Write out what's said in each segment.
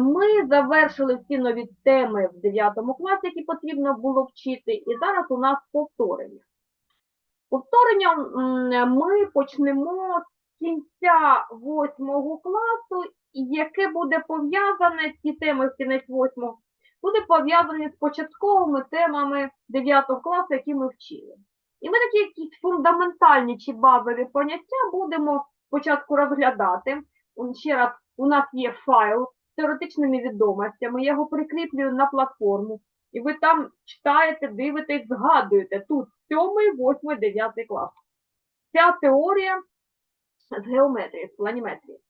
Ми завершили всі нові теми в 9 класі, які потрібно було вчити, і зараз у нас повторення. Повторення ми почнемо з кінця 8 класу, яке буде пов'язане, ці теми в кінець 8 буде пов'язані з початковими темами 9 класу, які ми вчили. І ми такі якісь фундаментальні чи базові поняття будемо спочатку розглядати. Ще раз, у нас є файл з теоретичними відомостями, я його прикріплюю на платформу. І ви там читаєте, дивитесь, згадуєте. Тут 7, 8, 9 клас. Ця теорія з геометрії, з планіметрії.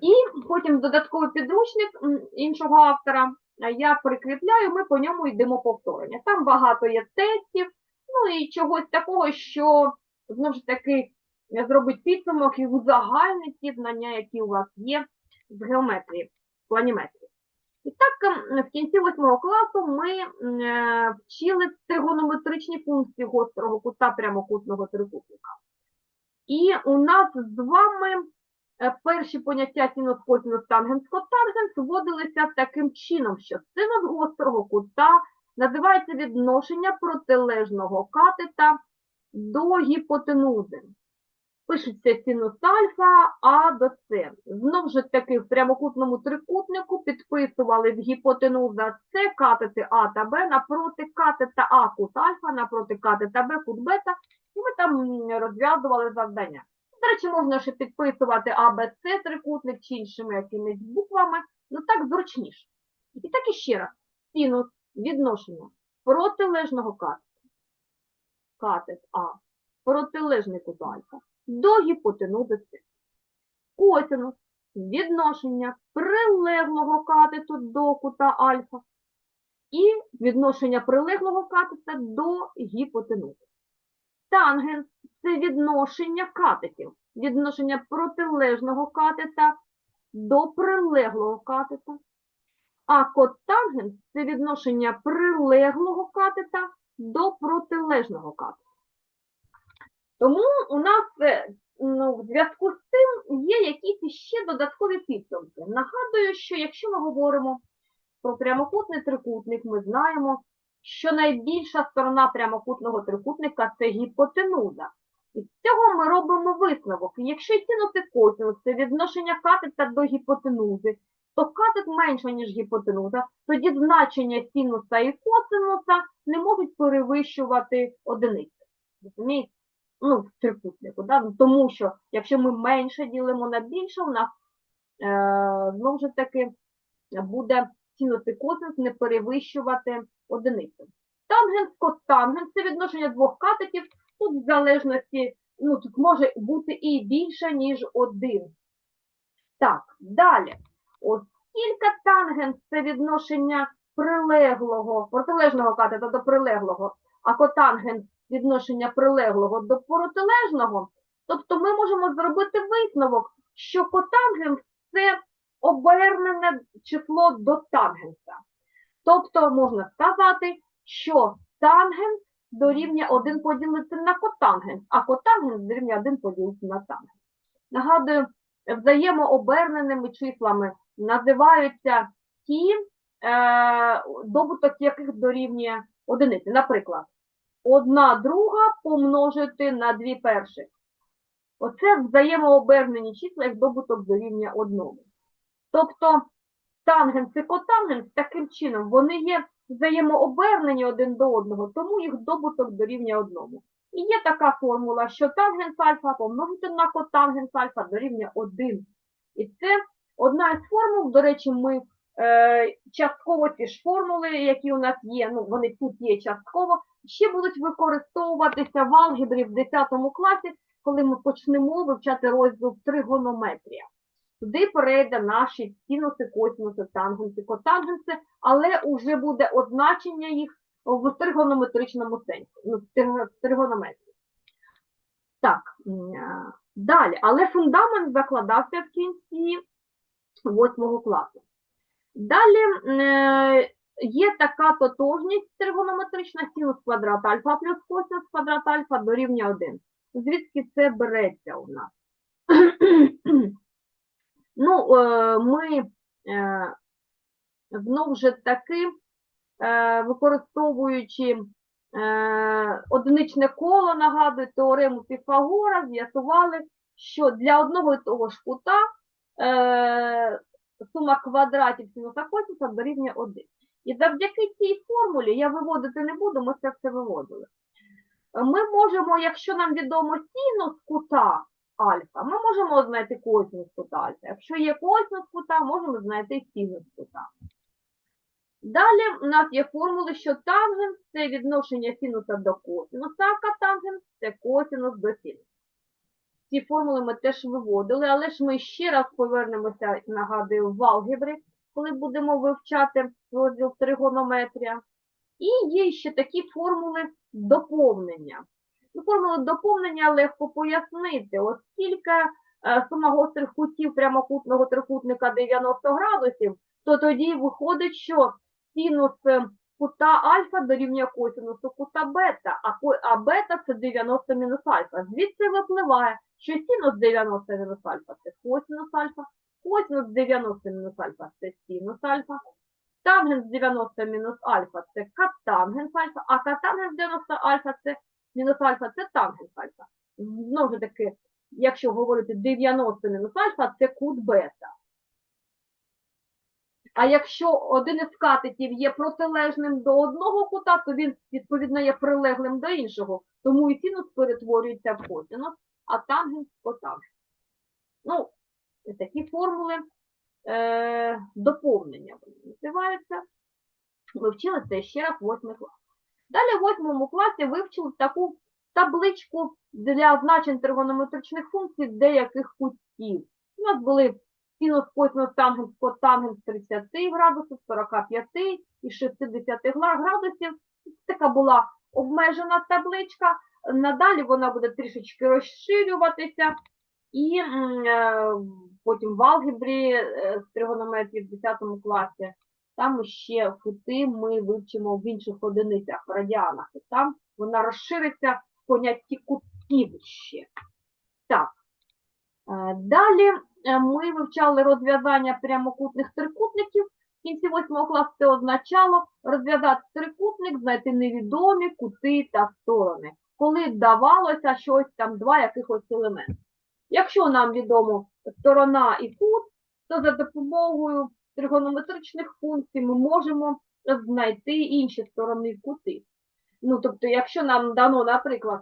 І потім додатковий підручник іншого автора я прикріпляю, ми по ньому йдемо повторення. Там багато є тестів, ну і чогось такого, що знову ж таки зробить підсумок і узагальнить ті знання, які у вас є з геометрії, планіметрії. І так, ем, в кінці восьмого класу ми е, вчили тригонометричні функції гострого кута прямокутного трикутника. І у нас з вами е, перші поняття синус, косинус, тангенс, котангенс вводилися таким чином, що синус гострого кута називається відношення протилежного катета до гіпотенузи. Пишеться синус альфа А до С. Знову ж таки, в прямокутному трикутнику підписували в гіпотенуза С катети А та Б напроти катета А кут альфа, напроти катета Б кут бета, і ми там розв'язували завдання. До речі, можна ще підписувати А, Б, С трикутник чи іншими якимись буквами, ну так зручніше. І так іще раз. Синус відношення протилежного катета. Катет А. Протилежний кут альфа до гіпотенузи С. Косинус відношення прилеглого катету до кута альфа і відношення прилеглого катета до гіпотенузи. Тангенс – це відношення катетів, відношення протилежного катета до прилеглого катета. А котангенс – це відношення прилеглого катета до протилежного катета. Тому у нас е, ну, в зв'язку з цим є якісь ще додаткові підсумки. Нагадую, що якщо ми говоримо про прямокутний трикутник, ми знаємо, що найбільша сторона прямокутного трикутника це гіпотенуза. І з цього ми робимо висновок. Якщо і косинус – це відношення катета до гіпотенузи, то катет менше, ніж гіпотенуза, тоді значення синуса і косинуса не можуть перевищувати одиниці. Розумієте? Ну, в трикутнику. Да? Ну, Тому що якщо ми менше ділимо на більше, у нас е, знову ж таки буде і не перевищувати одиницю. Тангенс, котангенс – це відношення двох катетів. Тут в залежності, ну, тут може бути і більше, ніж один. Так, далі. Оскільки тангенс – це відношення прилеглого, протилежного катета до прилеглого, а котангенс – відношення прилеглого до протилежного, тобто ми можемо зробити висновок, що котангенс – це обернене число до тангенса. Тобто можна сказати, що тангенс дорівнює 1 поділити на котангенс, а котангенс дорівнює 1 поділити на тангенс. Нагадую, взаємооберненими числами називаються ті, е, добуток яких дорівнює одиниці. Наприклад, одна друга помножити на дві перших. Оце взаємообернені числа, як добуток дорівнює одному. Тобто тангенс і котангенс таким чином вони є взаємообернені один до одного, тому їх добуток дорівнює одному. І є така формула, що тангенс альфа помножити на котангенс альфа дорівнює 1. І це одна із формул, до речі, ми е, частково ті ж формули, які у нас є, ну вони тут є частково, ще будуть використовуватися в алгебрі в 10 класі, коли ми почнемо вивчати розділ тригонометрія. Туди перейде наші синуси, косинуси, тангенси, котангенси, але вже буде означення їх в тригонометричному сенсі, ну, тригонометрії. Так, далі. Але фундамент закладався в кінці 8 класу. Далі е, є така тотожність тригонометрична синус квадрат альфа плюс косинус квадрат альфа дорівнює 1. Звідки це береться у нас? Ну, е, ми е, знов же таки, е, використовуючи одиничне коло, нагадую, теорему Піфагора, з'ясували, що для одного і того ж кута сума квадратів синуса косинуса дорівнює 1. І завдяки цій формулі, я виводити не буду, ми це все виводили. Ми можемо, якщо нам відомо синус кута альфа, ми можемо знайти косинус кута альфа. Якщо є косинус кута, можемо знайти синус кута. Далі у нас є формули, що тангенс – це відношення синуса до косинуса, а катангенс – це косинус до синуса. Ці формули ми теж виводили, але ж ми ще раз повернемося, нагадую, в алгебрі, коли будемо вивчати розділ тригонометрія. І є ще такі формули доповнення. Ну, формули доповнення легко пояснити, оскільки е, сума гострих кутів прямокутного трикутника 90 градусів, то тоді виходить, що синус е, кута альфа дорівнює косинусу кута бета, а, бета це 90 мінус альфа. Звідси випливає, що синус 90 мінус альфа це косинус альфа, косинус 90 мінус альфа це синус альфа, тангенс 90 мінус альфа це катангенс альфа, а катангенс 90 альфа це мінус альфа це тангенс альфа. Знову ж таки, якщо говорити 90 мінус альфа, це кут бета. А якщо один із катетів є протилежним до одного кута, то він, відповідно, є прилеглим до іншого. Тому і синус перетворюється в косинус, а тангенс котангенс. Ну, такі формули е, доповнення називаються. Ми вчили це ще раз в 8 класі. Далі в восьмому класі вивчили таку табличку для значень тригонометричних функцій деяких кутів. У нас були синус, косинус, тангенс, котангенс 30 градусів, 45 і 60 градусів. Така була обмежена табличка. Надалі вона буде трішечки розширюватися. І е, потім в алгебрі е, з тригонометрії в 10 класі там ще кути ми вивчимо в інших одиницях, в радіанах. І там вона розшириться в понятті кутів ще. Так. Е, Далі е, ми вивчали розв'язання прямокутних трикутників. В кінці 8 класу це означало розв'язати трикутник, знайти невідомі кути та сторони, коли давалося щось там, два якихось елементи. Якщо нам відомо сторона і кут, то за допомогою тригонометричних функцій ми можемо знайти інші сторони кути. Ну, тобто, якщо нам дано, наприклад,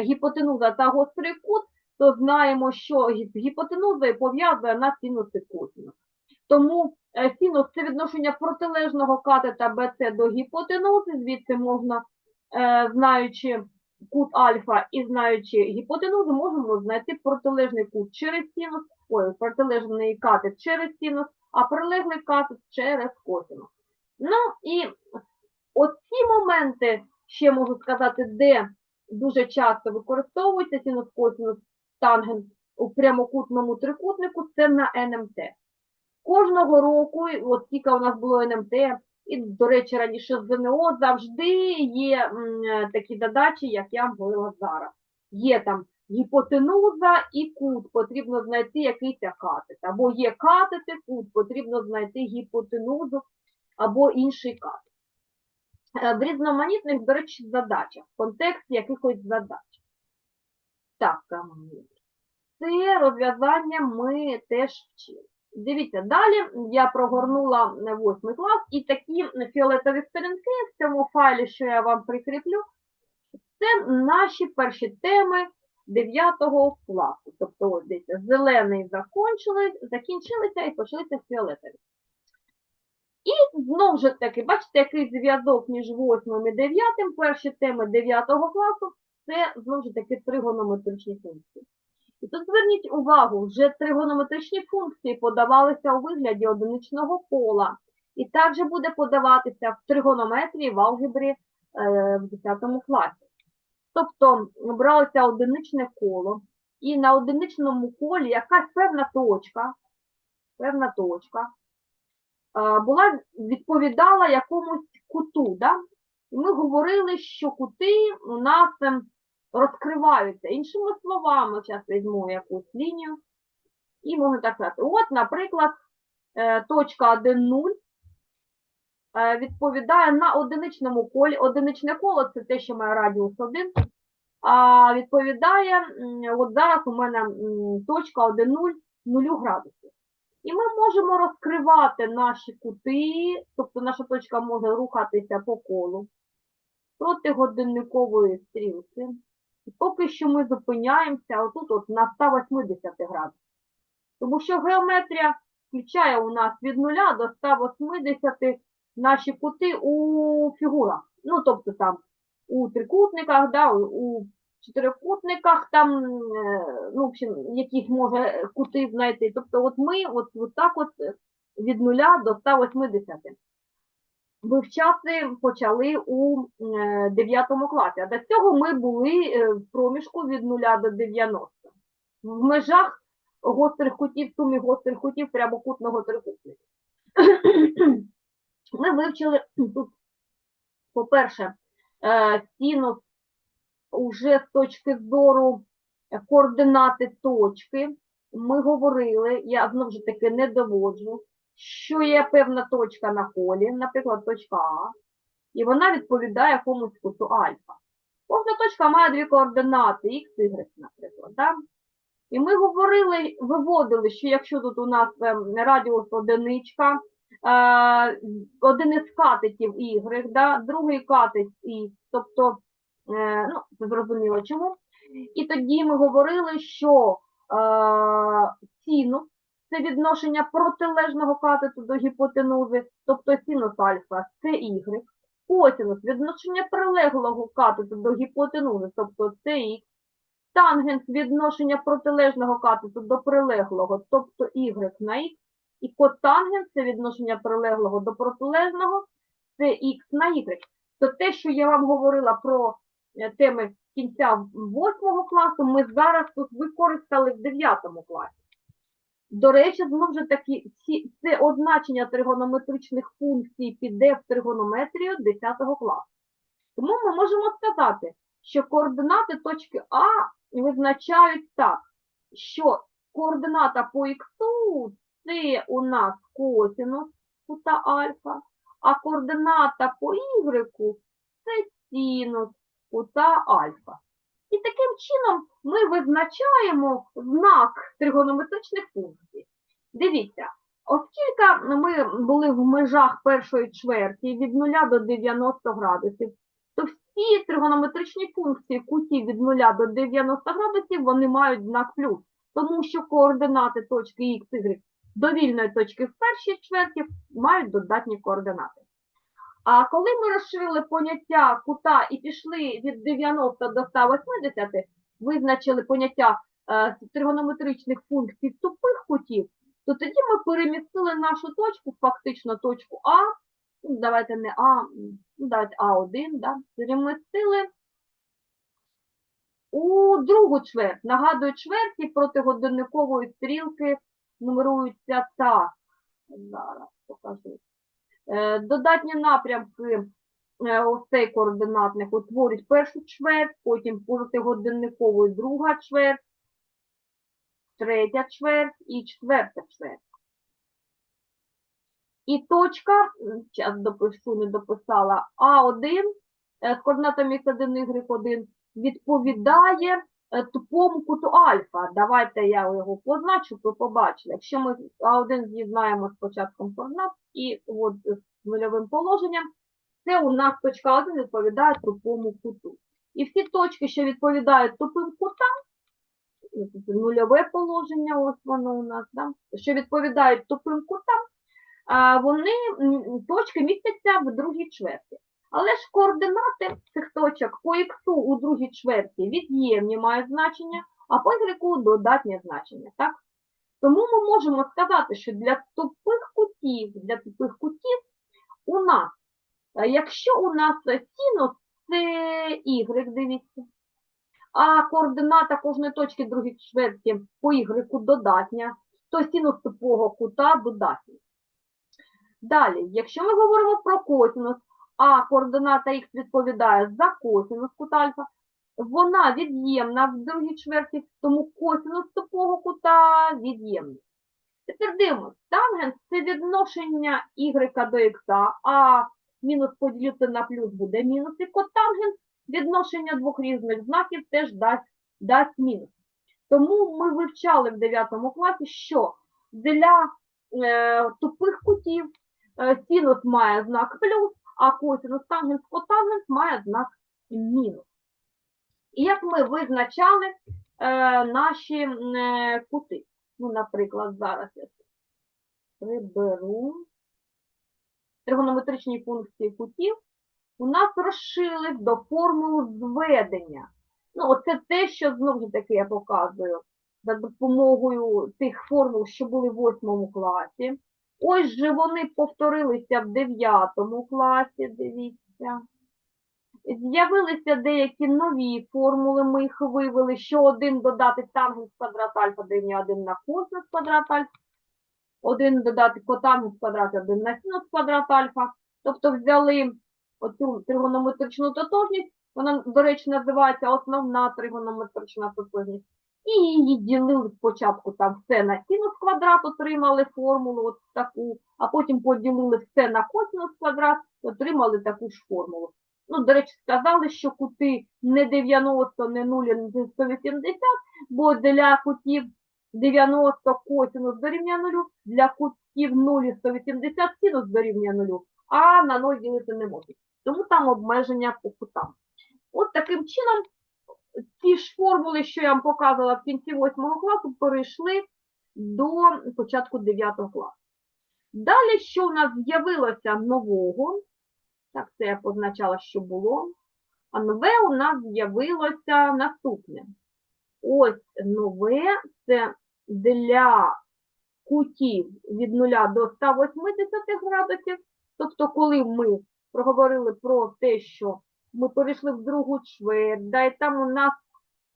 гіпотенуза та гострий кут, то знаємо, що з гіпотенузою пов'язує на синус і косинус. Тому е, синус – це відношення протилежного катета BC до гіпотенузи, звідси можна, е, знаючи кут альфа і знаючи гіпотенузу, можемо знайти протилежний кут через синус, ой, протилежний катет через синус, а прилеглий катет через косинус. Ну і оці моменти, ще можу сказати, де дуже часто використовується синус, косинус, тангенс у прямокутному трикутнику, це на НМТ. Кожного року, от тільки у нас було НМТ, і, до речі, раніше з ЗНО завжди є е, такі задачі, як я вам говорила зараз. Є там гіпотенуза і кут, потрібно знайти якийсь катет. Або є катет і кут, потрібно знайти гіпотенузу або інший катет. Е, В різноманітних, до речі, задачах, в контексті якихось задач. Так, це розв'язання ми теж вчили. Дивіться, далі я прогорнула на восьмий клас, і такі фіолетові сторінки в цьому файлі, що я вам прикріплю, це наші перші теми 9 класу. Тобто, ось дивіться, зелений закончили, закінчилися і почалися фіолетові. І знову ж таки, бачите, який зв'язок між 8 і 9, перші теми 9 класу, це знову ж таки тригонометричні функції. І тут зверніть увагу, вже тригонометричні функції подавалися у вигляді одиничного кола. І також буде подаватися в тригонометрії в алгебрі е, в 10 класі. Тобто бралося одиничне коло, і на одиничному колі якась певна точка, певна точка е, була, відповідала якомусь куту. Да? І ми говорили, що кути у нас ем, розкриваються. Іншими словами, зараз візьму якусь лінію, і можна так сказати. От, наприклад, е, точка 1, 0 е, відповідає на одиничному колі. Одиничне коло це те, що має радіус 1. А відповідає, от зараз у мене точка 1, 0, 0 градусів. І ми можемо розкривати наші кути, тобто наша точка може рухатися по колу проти годинникової стрілки. Поки що ми зупиняємося отут от на 180 градусів. Тому що геометрія включає у нас від 0 до 180 наші кути у фігурах. Ну, тобто там у трикутниках, да, у- чотирикутниках, там, е, ну, в общем, яких може кути знайти. Тобто от ми от, от так от від 0 до 180 вивчати почали у 9 класі. А до цього ми були е, в проміжку від 0 до 90. В межах гострих кутів, сумі гострих кутів прямокутного трикутника. Ми вивчили тут, по-перше, е, синус уже з точки зору е, координати точки. Ми говорили, я знову ж таки не доводжу, що є певна точка на колі, наприклад, точка А, і вона відповідає якомусь куту альфа. Кожна точка має дві координати, x, y, наприклад. Да? І ми говорили, виводили, що якщо тут у нас ем, радіус одиничка, е, один із катетів y, да? другий катет і, тобто, е, ну, зрозуміло чому. І тоді ми говорили, що е, синус це відношення протилежного катету до гіпотенузи, тобто синус альфа це y, косинус відношення прилеглого катету до гіпотенузи, тобто це х, тангенс відношення протилежного катету до прилеглого, тобто y на х, і котангенс це відношення прилеглого до протилежного, це х на y. То те, що я вам говорила про е, теми кінця 8 класу, ми зараз тут використали в 9 класі. До речі, знову ж таки, це означення тригонометричних функцій піде в тригонометрію 10 класу. Тому ми можемо сказати, що координати точки А визначають так, що координата по х це у нас косинус кута альфа, а координата по y це синус кута альфа. І таким чином ми визначаємо знак тригонометричних функцій. Дивіться, оскільки ми були в межах першої чверті від 0 до 90 градусів, то всі тригонометричні функції кутів від 0 до 90 градусів вони мають знак плюс, тому що координати точки x, y довільної точки в першій чверті мають додатні координати. А коли ми розширили поняття кута і пішли від 90 до 180, визначили поняття е, тригонометричних функцій тупих кутів, то тоді ми перемістили нашу точку, фактично точку А, ну, давайте не А, ну, давайте А1, да, перемістили у другу чверть. Нагадую, чверті протигодинникової стрілки нумеруються так. Зараз покажу. Е, Додатні напрямки е, цей координатних утворюють першу чверть, потім протигодинниковою друга чверть, третя чверть і четверта чверть. І точка, зараз допишу, не дописала, А1 е, з координатами X1, Y1 відповідає тупому куту альфа. Давайте я його позначу, ви побачили. Якщо ми А1 з'єднаємо з початком координат і от з нульовим положенням, це у нас точка 1 відповідає тупому куту. І всі точки, що відповідають тупим кутам, ну, нульове положення, ось воно у нас, да, що відповідають тупим кутам, вони, точки містяться в другій чверті. Але ж координати цих точок по х у другій чверті від'ємні мають значення, а по y додатнє значення. Так? Тому ми можемо сказати, що для тупих кутів, для тупих кутів у нас, е, якщо у нас синус це y, дивіться, а координата кожної точки другої чверті по y додатня, то синус тупого кута додатня. Далі, якщо ми говоримо про косинус, а координата х відповідає за косинус кута альфа, вона від'ємна в другій чверті, тому косинус тупого кута від'ємний. Тепер дивимось, тангенс це відношення y до x, а мінус поділити на плюс буде мінус, і котангенс відношення двох різних знаків теж дасть, дасть мінус. Тому ми вивчали в 9 класі, що для е, тупих кутів е, синус має знак плюс, а косинус тангенс котангенс має знак мінус. І як ми визначали е, наші е, кути? Ну, наприклад, зараз я приберу тригонометричні функції кутів, у нас розширились до формул зведення. Ну, оце те, що знову ж таки я показую за допомогою тих формул, що були в 8 класі. Ось же вони повторилися в 9 класі, дивіться. З'явилися деякі нові формули, ми їх вивели, що один додати тангенс квадрат альфа дорівнює 1 на косинус квадрат альфа, один додати котангенс квадрат 1 на синус квадрат альфа. Тобто взяли оцю тригонометричну тотожність, вона, до речі, називається основна тригонометрична тотожність. І її ділили спочатку там все на синус квадрат, отримали формулу от таку, а потім поділили все на косинус квадрат, отримали таку ж формулу. Ну, до речі, сказали, що кути не 90, не 0, не 180, бо для кутів 90 косинус дорівнює 0, для кутів 0 і 180 синус дорівнює 0, а на 0 ділити не можуть. Тому там обмеження по кутам. От таким чином ці ж формули, що я вам показувала в кінці 8 класу, перейшли до початку 9 класу. Далі, що у нас з'явилося нового, так, це я позначала, що було, а нове у нас з'явилося наступне. Ось нове це для кутів від 0 до 180 градусів. Тобто, коли ми проговорили про те, що ми перейшли в другу чверть, да, і там у нас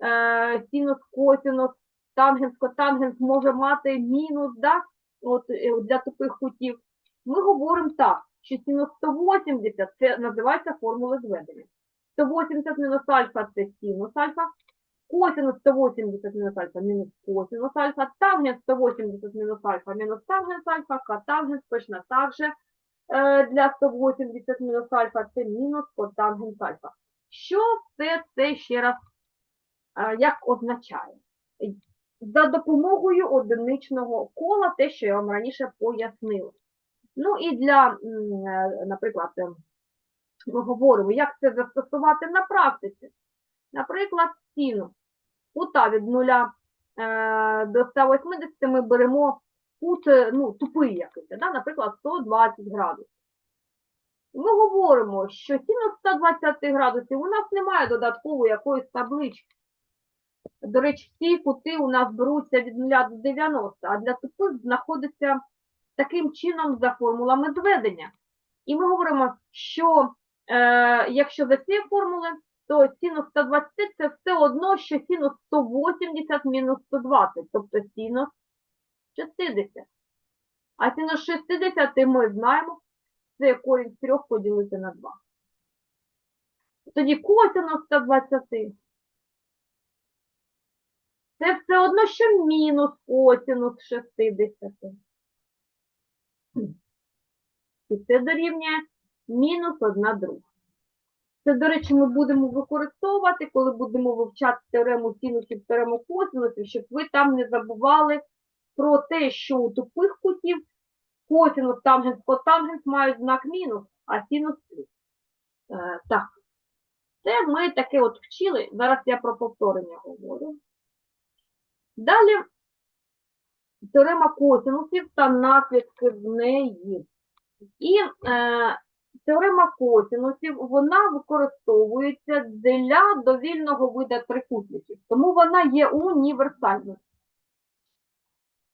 е, синус, косинус, тангенс, котангенс може мати мінус, да, от, е, для тупих кутів. Ми говоримо так, що синус 180 це називається формула зведення. 180 мінус альфа це синус альфа, косинус 180 мінус альфа мінус косинус альфа, тангенс 180 мінус альфа мінус тангенс альфа, котангенс точно так же для 180 мінус альфа це мінус котангенс альфа. Що все це ще раз е, як означає? За допомогою одиничного кола, те, що я вам раніше пояснила. Ну і для, е, наприклад, е, ми говоримо, як це застосувати на практиці. Наприклад, синус кута від 0 е, до 180 ми беремо кут е, ну, тупий якийсь, да? наприклад, 120 градусів. Ми говоримо, що синус 120 градусів у нас немає додаткової якоїсь таблички. До речі, всі кути у нас беруться від 0 до 90, а для тупих знаходиться таким чином за формулами зведення. І ми говоримо, що е, якщо за цією формули, то синус 120 це все одно, що синус 180 мінус 120, тобто синус 60. А синус 60 ми знаємо, це корінь з 3 поділити на 2. Тоді косинус 120. Це все одно, що мінус косинус 60. І це дорівнює мінус 1 друга. Це, до речі, ми будемо використовувати, коли будемо вивчати теорему синусів, теорему косинусів, щоб ви там не забували про те, що у тупих кутів косинус, тангенс, котангенс мають знак мінус, а синус плюс. Е, так, це ми таке от вчили. Зараз я про повторення говорю. Далі теорема косинусів та наслідки з неї. І е, теорема косинусів, вона використовується для довільного вида трикутників, тому вона є універсальною.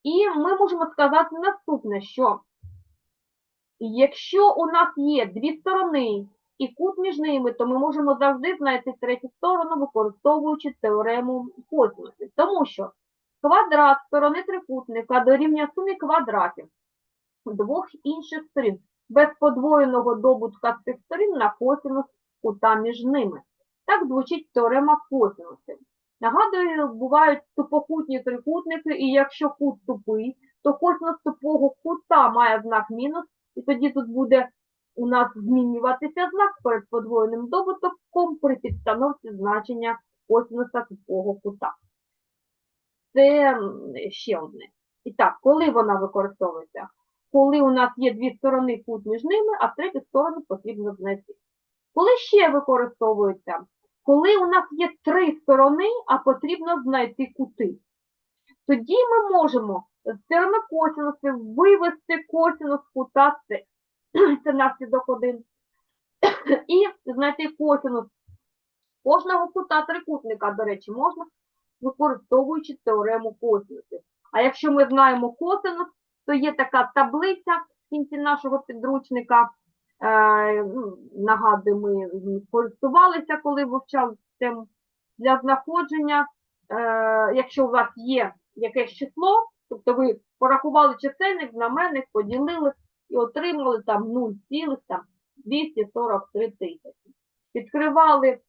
І ми можемо сказати наступне, що якщо у нас є дві сторони і кут між ними, то ми можемо завжди знайти третю сторону, використовуючи теорему косинусів. Тому що квадрат сторони трикутника дорівнює сумі квадратів двох інших сторін, без подвоєного добутка цих сторін на косинус кута між ними. Так звучить теорема косинусів. Нагадую, бувають тупокутні трикутники, і якщо кут тупий, то косинус тупого кута має знак мінус, і тоді тут буде у нас змінюватися знак перед подвоєним добутком при підстановці значення косинуса тупого кута. Це ще одне. І так, коли вона використовується? Коли у нас є дві сторони кут між ними, а третю сторону потрібно знайти. Коли ще використовується? Коли у нас є три сторони, а потрібно знайти кути. Тоді ми можемо з теореми косинусів вивести косинус кута С. Це наслідок один. І знайти косинус кожного кута трикутника, до речі, можна, використовуючи теорему косинусів. А якщо ми знаємо косинус, то є така таблиця в кінці нашого підручника. Е, ну, нагадую, ми користувалися, коли вивчали тему. Для знаходження, е, якщо у вас є якесь число, тобто ви порахували чисельник, знаменник, поділили і отримали там 0,243 тисячі. Відкривали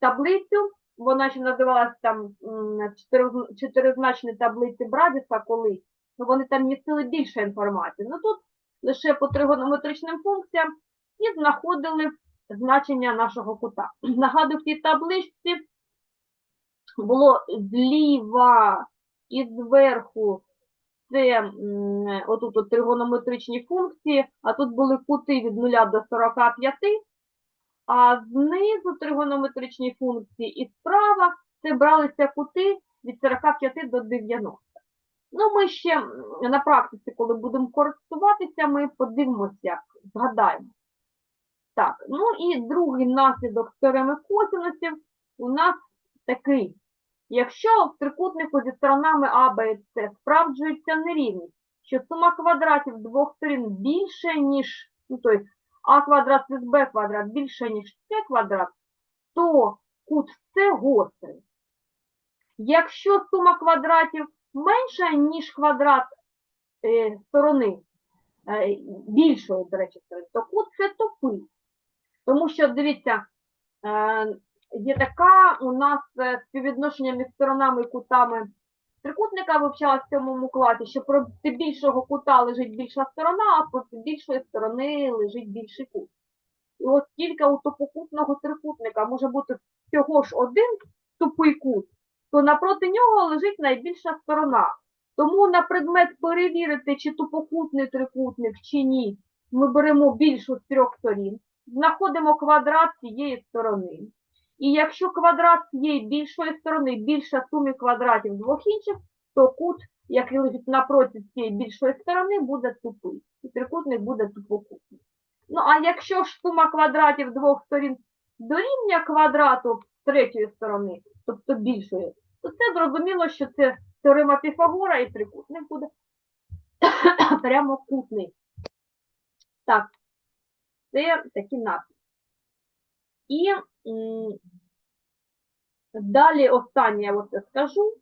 таблицю, вона ще називалася там чотиризначні таблиці Брадіса колись, ну вони там містили більше інформації. Ну тут лише по тригонометричним функціям і знаходили значення нашого кута. Нагадую, в цій табличці було зліва і зверху це отут от тригонометричні функції, а тут були кути від 0 до 45, а знизу тригонометричні функції і справа це бралися кути від 45 до 90. Ну, ми ще на практиці, коли будемо користуватися, ми подивимося, згадаємо. Так, ну і другий наслідок теореми косинусів у нас такий. Якщо в трикутнику зі сторонами А, Б і С справджується нерівність, що сума квадратів двох сторін більше, ніж, ну, тобто А квадрат плюс Б квадрат більше, ніж С квадрат, то кут С гострий. Якщо сума квадратів менша, ніж квадрат е, сторони, е, більшої, до речі, сторони, то кут С тупий. Тому що, дивіться, е, є така у нас е, співвідношення між сторонами і кутами трикутника вивчалася в цьому класі, що проти більшого кута лежить більша сторона, а проти більшої сторони лежить більший кут. І от тільки у топокутного трикутника може бути всього ж один тупий кут, то напроти нього лежить найбільша сторона. Тому на предмет перевірити, чи тупокутний трикутник, чи ні, ми беремо більшу з трьох сторін, знаходимо квадрат цієї сторони. І якщо квадрат цієї більшої сторони більше суми квадратів двох інших, то кут, який лежить напроти цієї більшої сторони, буде тупий. І трикутник буде тупокутний. Ну, а якщо ж сума квадратів двох сторін дорівнює квадрату третьої сторони, тобто більшої, то це зрозуміло, що це теорема Піфагора і трикутник буде прямокутний. Так, це такі наслідки. І далі останнє я оце скажу,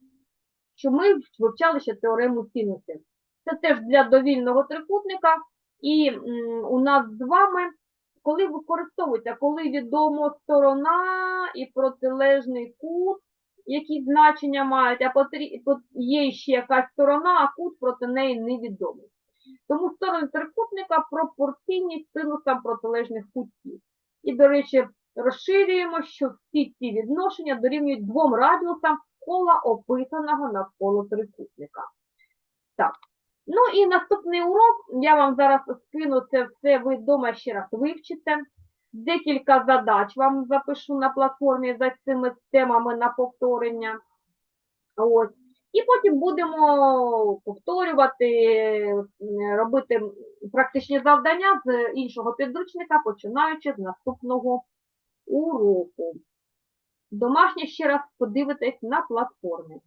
що ми вивчали ще теорему синусів. Це теж для довільного трикутника. І у нас з вами, коли використовується, коли відомо сторона і протилежний кут, які значення мають, а є ще якась сторона, а кут проти неї невідомий. Тому сторони трикутника пропорційні синусам протилежних кутів. І, до речі, розширюємо, що всі ці відношення дорівнюють двом радіусам кола описаного навколо трикутника. Так. Ну і наступний урок, я вам зараз скину це все, ви вдома ще раз вивчите. Декілька задач вам запишу на платформі за цими темами на повторення. Ось. І потім будемо повторювати, робити практичні завдання з іншого підручника, починаючи з наступного уроку. Домашнє ще раз подивитесь на платформі.